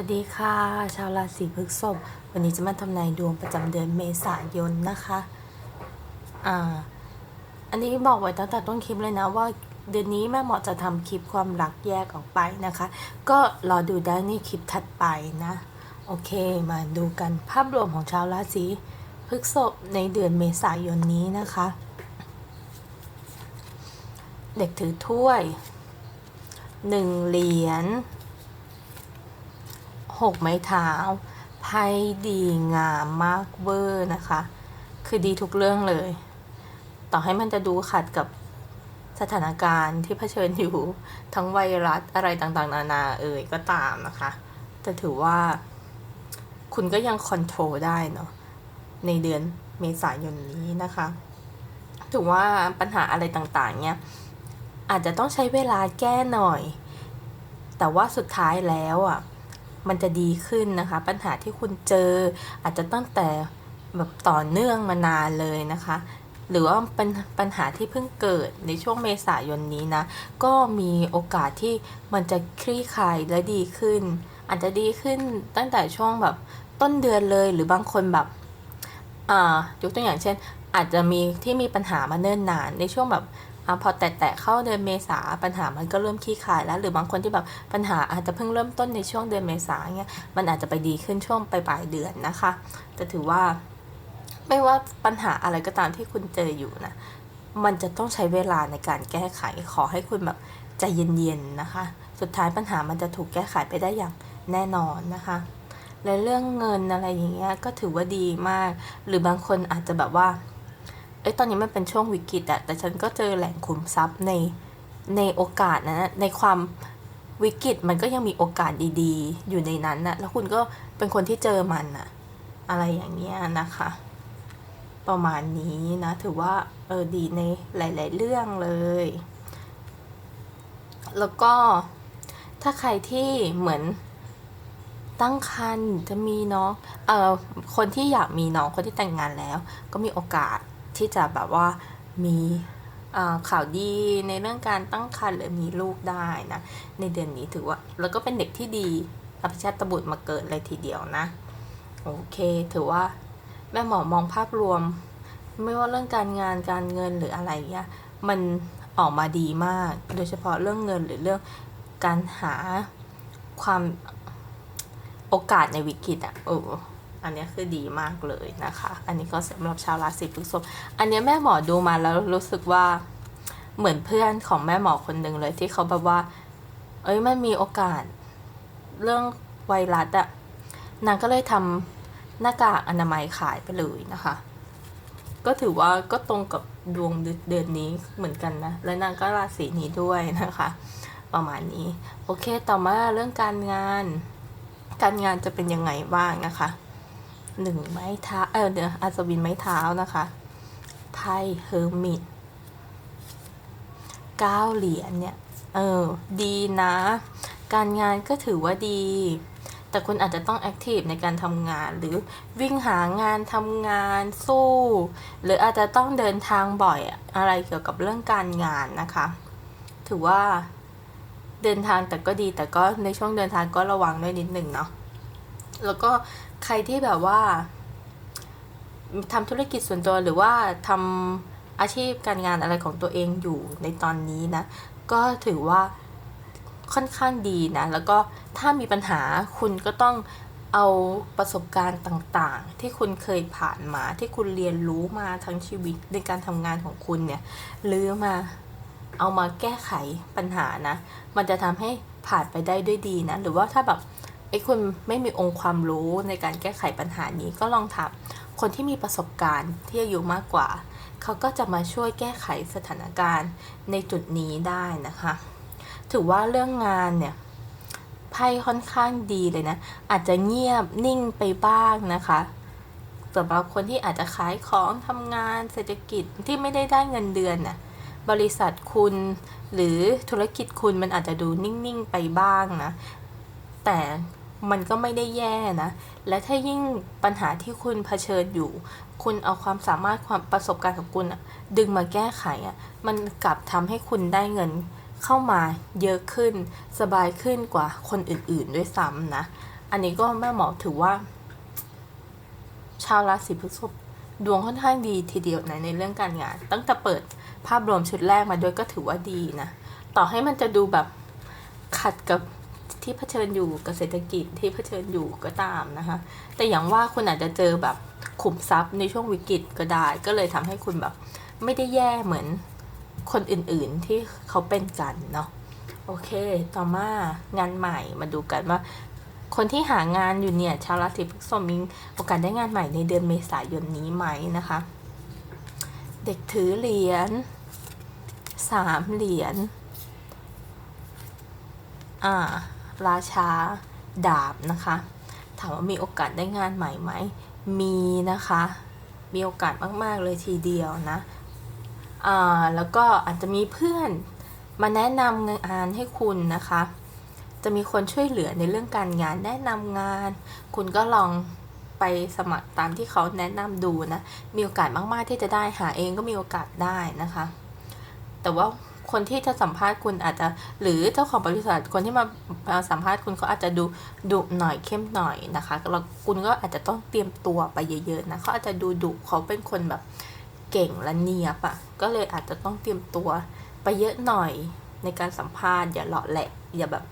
วัสดีค่ะ ชาวราศีพฤษภวันนี้จะมาทำนายดวงประจำเดือนเมษายนนะคะอ่าอันนี้บอกไว้ตั้งแต่ต้นคลิปเลยนะว่าเดือนนี้แม่หมอจะทำคลิปความรักแยกออกไปนะคะ ก็รอดูได้ในคลิปถัดไปนะ โอเคมาดูกันภาพรวมของชาวราศีพฤษภในเดือนเมษายนนี้นะคะ เด็กถือถ้วยหนึ่งเหรียญ หกไม้เท้าไพ่ดีงามมากเวอร์นะคะ คือดีทุกเรื่องเลย ต่อให้มันจะดูขัดกับสถานการณ์ที่เผชิญอยู่ทั้งไวรัสอะไรต่างๆ นานาเอ่ยก็ตามนะคะ แต่ถือว่าคุณก็ยังคอนโทรลได้เนาะในเดือนเมษายนนี้นะคะ ถือว่าปัญหาอะไรต่างๆ เนี่ย อาจจะต้องใช้เวลาแก้หน่อย แต่ว่าสุดท้ายแล้วอะ มันจะดีขึ้นนะคะ ปัญหาที่คุณเจออาจจะตั้งแต่แบบต่อเนื่องมานานเลยนะคะ หรือว่าเป็นปัญหาที่เพิ่งเกิดในช่วงเมษายนนี้นะ ก็มีโอกาสที่มันจะคลี่คลายและดีขึ้น อาจจะดีขึ้นตั้งแต่ช่วงแบบต้นเดือนเลยหรือบางคนแบบอ่ายกตัวอย่างเช่น อาจจะมีที่มีปัญหามาเนิ่นนานในช่วงแบบ อพอแตะๆเข้าเดือนเมษาปัญหามันก็เริ่มคลี่คลายแล้ว หรือบางคนที่แบบปัญหาอาจจะเพิ่งเริ่มต้นในช่วงเดือนเมษาเงี้ยมันอาจจะไปดีขึ้นช่วงปลายๆเดือนนะคะแต่ถือว่า ไม่ว่าปัญหาอะไรก็ตามที่คุณเจออยู่นะมันจะต้องใช้เวลาในการแก้ไขขอให้คุณแบบใจเย็นๆนะคะ สุดท้ายปัญหามันจะถูกแก้ไขไปได้อย่างแน่นอนนะคะและเรื่องเงินอะไรอย่างเงี้ยก็ถือว่าดีมาก หรือบางคนอาจจะแบบว่า เอ้ยตอนนี้มันเป็นช่วงวิกฤตอะแต่ฉันก็เจอแหล่งขุมทรัพย์ในในโอกาสนะ ในความวิกฤตมันก็ยังมีโอกาสดีๆ อยู่ในนั้นนะแล้วคุณก็เป็นคนที่เจอมันอะอะไรอย่างเงี้ยนะคะ ประมาณนี้นะ ถือว่าเออดีในหลาย ๆ เรื่องเลย แล้วก็ถ้าใครที่เหมือนตั้งครรภ์จะมีน้อง เอ่อ คนที่อยากมีน้อง คนที่แต่งงานแล้ว ก็มีโอกาส ที่จะแบบว่ามีข่าวดีในเรื่องการตั้งครรภ์หรือมีลูกได้นะ ในเดือนนี้ถือว่า แล้วก็เป็นเด็กที่ดีอภิชาติบุตรมาเกิดเลยทีเดียวนะ โอเค ถือว่าแม่หมอมองภาพรวม ไม่ว่าเรื่องการงานการเงินหรืออะไรเงี้ยมันออกมาดีมาก โดยเฉพาะเรื่องเงินหรือเรื่องการหาความโอกาสในวิกฤตอะ เออ อันนี้คือดีมากเลยนะคะ อันนี้ก็สำหรับชาวราศีพฤษภอันนี้แม่หมอดูมาแล้วรู้สึกว่าเหมือนเพื่อนของแม่หมอคนหนึ่งเลยที่เขาแบบว่า เอ้ยมันมีโอกาสเรื่องไวรัสอะนางก็เลยทำหน้ากากอนามัยขายไปเลยนะคะ ก็ถือว่าก็ตรงกับดวงเดือนนี้เหมือนกันนะ และนางก็ราศีนี้ด้วยนะคะ ประมาณนี้ โอเค ต่อมาเรื่องการงาน การงานจะเป็นยังไงบ้างนะคะ หนึ่งไม้เท้าเออเดี๋ยวอัศวินไม้เท้านะคะไพ่เฮอร์มิตเก้าเหรียญเนี่ยเออดีนะ การงานก็ถือว่าดี แต่คุณอาจจะต้องแอคทีฟในการทำงานหรือวิ่งหางานทำงานสู้ หรืออาจจะต้องเดินทางบ่อยอะอะไรเกี่ยวกับเรื่องการงานนะคะ ถือว่าเดินทางแต่ก็ดีแต่ก็ในช่วงเดินทางก็ระวังด้วยนิดหนึ่งเนาะแล้วก็ ใครที่แบบว่าทำธุรกิจส่วนตัวหรือว่าทำอาชีพการงานอะไรของตัวเองอยู่ในตอนนี้นะ ก็ถือว่าค่อนข้างดีนะ แล้วก็ถ้ามีปัญหาคุณก็ต้องเอาประสบการณ์ต่างๆ ที่คุณเคยผ่านมาที่คุณเรียนรู้มาทั้งชีวิตในการทำงานของคุณเนี่ยลือมาเอามาแก้ไขปัญหานะ มันจะทำให้ผ่านไปได้ด้วยดีนะ หรือว่าถ้าแบบ อ้คุณไม่มีองค์ความรู้ในการแก้ไขปัญหานี้ก็ลองถามคนที่มีประสบการณ์ที่อายุมากกว่า เขาก็จะมาช่วยแก้ไขสถานการณ์ในจุดนี้ได้นะคะ ถือว่าเรื่องงานเนี่ยไพ่ค่อนข้างดีเลยนะ อาจจะเงียบนิ่งไปบ้างนะคะสำหรับคนที่อาจจะขายของทำงานเศรษฐกิจที่ไม่ได้ได้เงินเดือนน่ะบริษัทคุณหรือธุรกิจคุณมันอาจจะดูนิ่ง ๆ ไปบ้างนะ แต่ มันก็ไม่ได้แย่นะ และถ้ายิ่งปัญหาที่คุณเผชิญอยู่ คุณเอาความสามารถความประสบการณ์ของคุณดึงมาแก้ไขอะมันกลับทำให้คุณได้เงินเข้ามาเยอะขึ้นสบายขึ้นกว่าคนอื่นๆด้วยซ้ำนะ อันนี้ก็แม่หมอถือว่า ชาวราศีพฤษภดวงค่อนข้างดีทีเดียวนะในเรื่องการงาน ตั้งแต่เปิดภาพรวมชุดแรกมาด้วยก็ถือว่าดีนะ ต่อให้มันจะดูแบบขัดกับ ที่เผชิญอยู่กับเศรษฐกิจที่เผชิญอยู่ก็ตามนะคะ แต่อย่างว่าคุณอาจจะเจอแบบขุมทรัพย์ในช่วงวิกฤตก็ได้ ก็เลยทำให้คุณแบบไม่ได้แย่เหมือนคนอื่นๆที่เขาเป็นกันเนาะโอเค ต่อมางานใหม่มาดูกันว่า คนที่หางานอยู่เนี่ยชาวราศีพฤษภมีโอกาสได้งานใหม่ในเดือนเมษายนนี้ไหมนะคะ เด็กถือเหรียญสามเหรียญอ่า ราชาดาบนะคะ ถามว่ามีโอกาสได้งานใหม่ไหม มีนะคะ มีโอกาสมากๆเลยทีเดียวนะอ่าแล้วก็อาจจะมีเพื่อนมาแนะนำงานให้คุณนะคะ จะมีคนช่วยเหลือในเรื่องการงานแนะนำงาน คุณก็ลองไปสมัครตามที่เขาแนะนำดูนะ มีโอกาสมากๆที่จะได้หาเองก็มีโอกาสได้นะคะ แต่ว่า คนที่จะสัมภาษณ์คุณอาจจะ หรือเจ้าของบริษัทคนที่มามาสัมภาษณ์คุณเขาอาจจะดูดุหน่อยเข้มหน่อยนะคะแล้วคุณก็อาจจะต้องเตรียมตัวไปเยอะๆนะเขาอาจจะดูดุเขาเป็นคนแบบเก่งและเนียบอะ่ะก็เลยอาจจะต้องเตรียมตัวไปเยอะหน่อยในการสัมภาษณ์อย่าหล่อแหละอย่าแบบ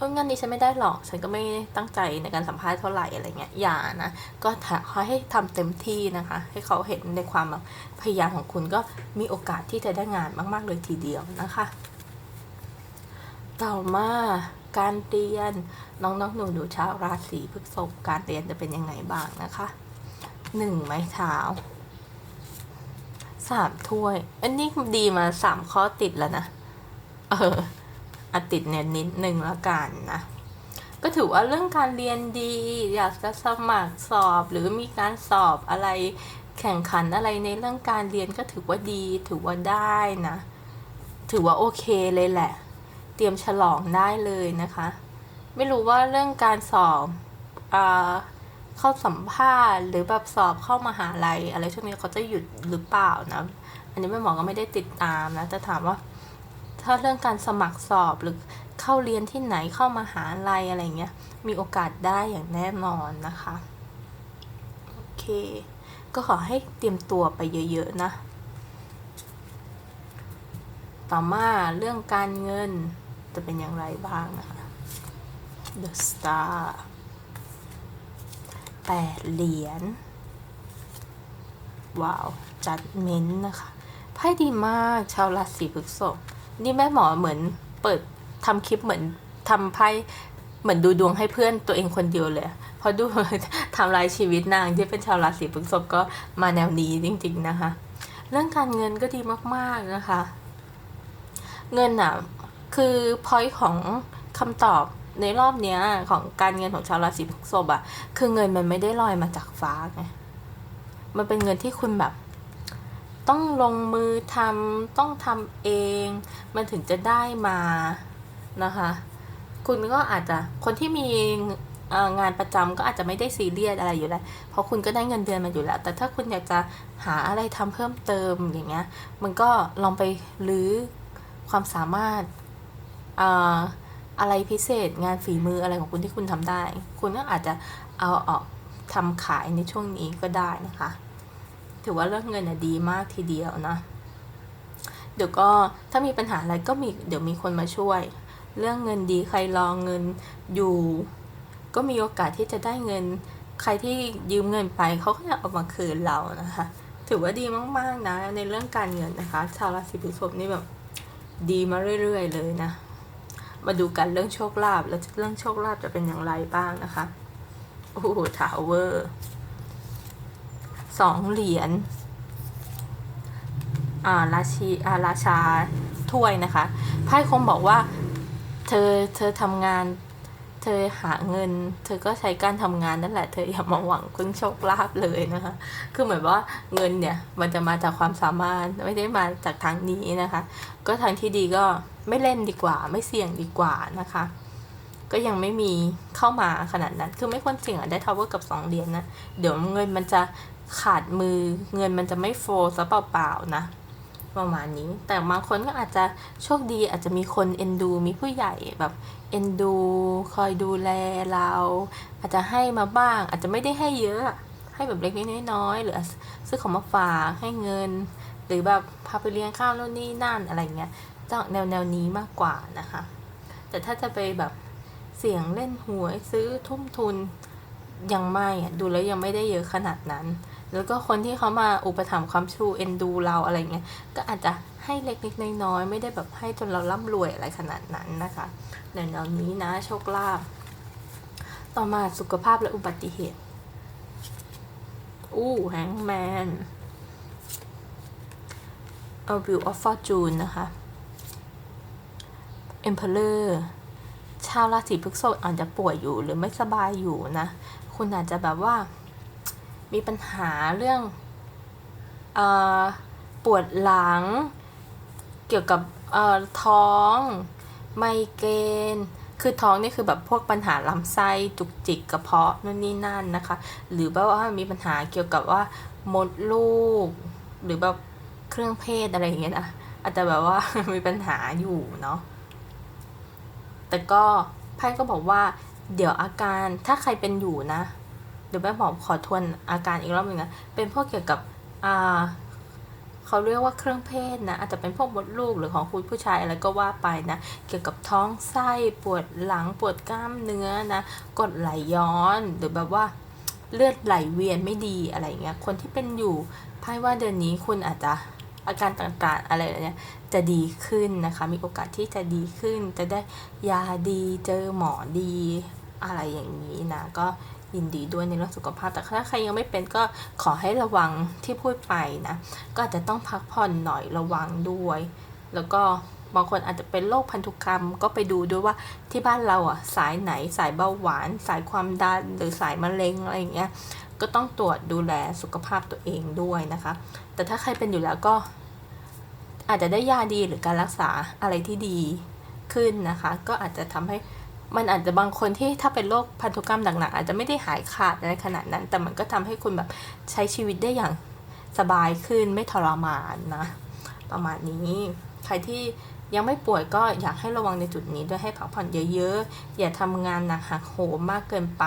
เอองานนี้ฉันไม่ได้หรอก ฉันก็ไม่ตั้งใจในการสัมภาษณ์เท่าไหร่อะไรเงี้ย อย่านะ ก็ให้ทำเต็มที่นะคะ ให้เขาเห็นในความพยายามของคุณก็มีโอกาสที่จะได้งานมาก ๆ เลยทีเดียวนะคะ ต่อมาการเรียนน้องๆหนูดูชาวราศีพฤษภการเรียนจะเป็นยังไงบ้างนะคะหนึ่งไม้เท้าสามถ้วย อันนี้ดีมาสามข้อติดแล้วนะ เออ อติดเนี่ยนิดหนึ่งแล้วกันนะ ก็ถือว่าเรื่องการเรียนดี อยากจะสมัครสอบหรือมีการสอบอะไรแข่งขันอะไรในเรื่องการเรียนก็ถือว่าดี ถือว่าได้นะ ถือว่าโอเคเลยแหละ เตรียมฉลองได้เลยนะคะ ไม่รู้ว่าเรื่องการสอบอ่าเข้าสัมภาษณ์ หรือแบบสอบเข้ามาหาลัยอะไรช่วงนี้เขาจะหยุดหรือเปล่านะ อันนี้แม่หมอก็ไม่ได้ติดตามนะแต่ถามว่า ถ้าเรื่องการสมัครสอบหรือเข้าเรียนที่ไหนเข้ามาหาลัยอะไรเงี้ย มีโอกาสได้อย่างแน่นอนนะคะ โอเค ก็ขอให้เตรียมตัวไปเยอะๆนะ ต่อมาเรื่องการเงินจะเป็นอย่างไรบ้างนะคะ The Star แปดเหรียญ ว้าว จัดเม้นนะคะไพ่ดีมาก ชาวราศีพฤษภ นี่แม่หมอเหมือนเปิดทำคลิปเหมือนทำไพ่เหมือนดูดวงให้เพื่อนตัวเองคนเดียวเลยเพราะดูทำรายชีวิตนางที่เป็นชาวราศีพฤษภก็มาแนวนี้จริง ๆนะคะ เรื่องการเงินก็ดีมากๆนะคะ เงินอะคือพอยของคำตอบในรอบเนี้ยของการเงินของชาวราศีพฤษภอะ คือเงินมันไม่ได้ลอยมาจากฟ้าไงมันเป็นเงินที่คุณแบบ ต้องลงมือทำต้องทำเอง มันถึงจะได้มานะคะ คุณก็อาจจะคนที่มีงานประจำก็อาจจะไม่ได้ซีเรียสอะไรอยู่แล้ว เพราะคุณก็ได้เงินเดือนมาอยู่แล้ว แต่ถ้าคุณอยากจะหาอะไรทำเพิ่มเติมอย่างเงี้ย มันก็ลองไปรื้อความสามารถอะไรพิเศษ งานฝีมืออะไรของคุณที่คุณทำได้ คุณก็อาจจะเอาออกทำขายในช่วงนี้ก็ได้นะคะ ถือว่าเรื่องเงินดีมากทีเดียวนะ เดี๋ยวก็ถ้ามีปัญหาอะไรก็มีเดี๋ยวมีคนมาช่วย เรื่องเงินดีใครรองเงินอยู่ ก็มีโอกาสที่จะได้เงิน ใครที่ยืมเงินไปเขาก็จะเอามาคืนเรานะคะ ถือว่าดีมากๆนะ ในเรื่องการเงินนะคะ ชาวราศีพฤษภนี่แบบดีมาเรื่อยๆ เลยนะมาดูกันเรื่องโชคลาภแล้วเรื่องโชคลาภจะเป็นอย่างไรบ้างนะคะ โอ้โหทาวเวอร์ สองเหรียญอาราชีอาราชาถ้วยนะคะไพ่คงบอกว่าเธอเธอทำงาน เธอหาเงิน เธอก็ใช้การทำงานนั่นแหละ เธออย่ามาหวังพึ่งโชคลาภเลยนะคะ คือเหมือนว่าเงินเนี่ยมันจะมาจากความสามารถไม่ได้มาจากทางนี้นะคะ ก็ทางที่ดีก็ไม่เล่นดีกว่า ไม่เสี่ยงดีกว่านะคะ ก็ยังไม่มีเข้ามาขนาดนั้น คือไม่ควรเสี่ยงได้ทาวเวอร์กับสองเหรียญนะเดี๋ยวเงินมันจะ ขาดมือเงินมันจะไม่โฟซะเปล่าๆนะประมาณนี้ แต่บางคนก็อาจจะโชคดีอาจจะมีคนเอ็นดู มีผู้ใหญ่แบบเอ็นดู คอยดูแลเรา อาจจะให้มาบ้าง อาจจะไม่ได้ให้เยอะ ให้แบบเล็กๆน้อยๆหรือซื้อของมาฝากให้เงิน หรือแบบพาไปเลี้ยงข้าวโน่นนี่นั่นอะไรเงี้ยจะแนวแนวๆนี้มากกว่านะคะ แต่ถ้าจะไปแบบเสี่ยงเล่นหวยซื้อทุ่มทุนยังไม่อะดูแล้วยังไม่ได้เยอะขนาดนั้น แล้วก็คนที่เขามาอุปถัมภ์ความชูเอ็นดูเราอะไรเงี้ยก็อาจจะให้เล็กๆน้อยๆไม่ได้แบบให้จนเราร่ำรวยอะไรขนาดนั้นนะคะในแนวนี้นะโชคลาภต่อมาสุขภาพและอุบัติเหตุ อู้แฮงแมน A View of Fortune นะคะ Emperor ชาวราศีพฤษภอาจจะป่วยอยู่หรือไม่สบายอยู่นะ คุณอาจจะแบบว่า มีปัญหาเรื่องอปวดหลัง เกี่ยวกับท้อง ไมเกรนคือท้องนี่คือแบบพวกปัญหาลำไส้จุกจิกกระเพาะนู่นนี่นั่นนะคะ หรือแบบว่ามีปัญหาเกี่ยวกับว่ามดลูก หรือแบบเครื่องเพศอะไรอย่างเงี้ยนะอาจจะแบบว่ามีปัญหาอยู่เนาะแต่ก็ไพ่ก็บอกว่า เดี๋ยวอาการถ้าใครเป็นอยู่นะ เดี๋ยวแม่บอขอทวนอาการอีกรอบหนึ่งนะเป็นพวกเกี่ยวกับอ่าเขาเรียกว่าเครื่องเพศนะอาจจะเป็นพวกมดลูกหรือของคุณผู้ชายอะไรก็ว่าไปนะ เกี่ยวกับท้องไส้ปวดหลังปวดกล้ามเนื้อนะกดไหลย้อนหรือแบบว่าเลือดไหลเวียนไม่ดีอะไรเงี้ยคนที่เป็นอยู่ไพ่ว่าเดือนนี้คุณอาจจะอาการต่างๆอะไรเนี่ยจะดีขึ้นนะคะ มีโอกาสที่จะดีขึ้น จะได้ยาดีเจอหมอดีอะไรอย่างนี้นะ ก็ ยินดีด้วยในเรื่องสุขภาพ แต่ถ้าใครยังไม่เป็นก็ขอให้ระวังที่พูดไปนะ ก็อาจจะต้องพักผ่อนหน่อยระวังด้วย แล้วก็บางคนอาจจะเป็นโรคพันธุกรรมก็ไปดูด้วยว่าที่บ้านเราอะสายไหนสายเบาหวาน สายความดันหรือสายมะเร็งอะไรอย่างเงี้ยก็ต้องตรวจดูแลสุขภาพตัวเองด้วยนะคะ แต่ถ้าใครเป็นอยู่แล้วก็อาจจะได้ยาดีหรือการรักษาอะไรที่ดีขึ้นนะคะ ก็อาจจะทำให้ มันอาจจะบางคนที่ถ้าเป็นโรคพันธุกรรมหนักๆอาจจะไม่ได้หายขาดในขนาดนั้น แต่มันก็ทำให้คุณแบบใช้ชีวิตได้อย่างสบายขึ้นไม่ทรมานนะ ประมาณนี้ใครที่ยังไม่ป่วยก็อยากให้ระวังในจุดนี้ด้วยให้พักผ่อนเยอะๆ อย่าทำงานหนักหักโหมมากเกินไป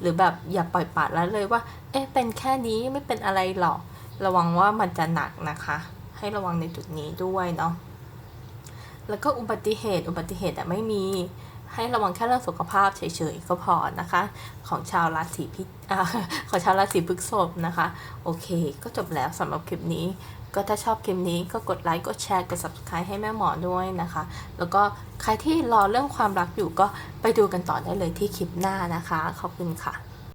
หรือแบบอย่าปล่อยปละละเลยว่า เอ๊ะเป็นแค่นี้ไม่เป็นอะไรหรอก ระวังว่ามันจะหนักนะคะ ให้ระวังในจุดนี้ด้วยเนาะแล้วก็อุบัติเหตุอุบัติเหตุแต่ไม่มี ให้ระวังแค่เรื่องสุขภาพเฉยๆก็พอนะคะ ของชาวราศีพิอ่าของชาวราศีพฤษภนะคะ โอเค ก็จบแล้วสำหรับคลิปนี้ ก็ถ้าชอบคลิปนี้ก็กดไลค์กดแชร์กด subscribe ให้แม่หมอด้วยนะคะ แล้วก็ใครที่รอเรื่องความรักอยู่ก็ไปดูกันต่อได้เลยที่คลิปหน้านะคะ ขอบคุณค่ะ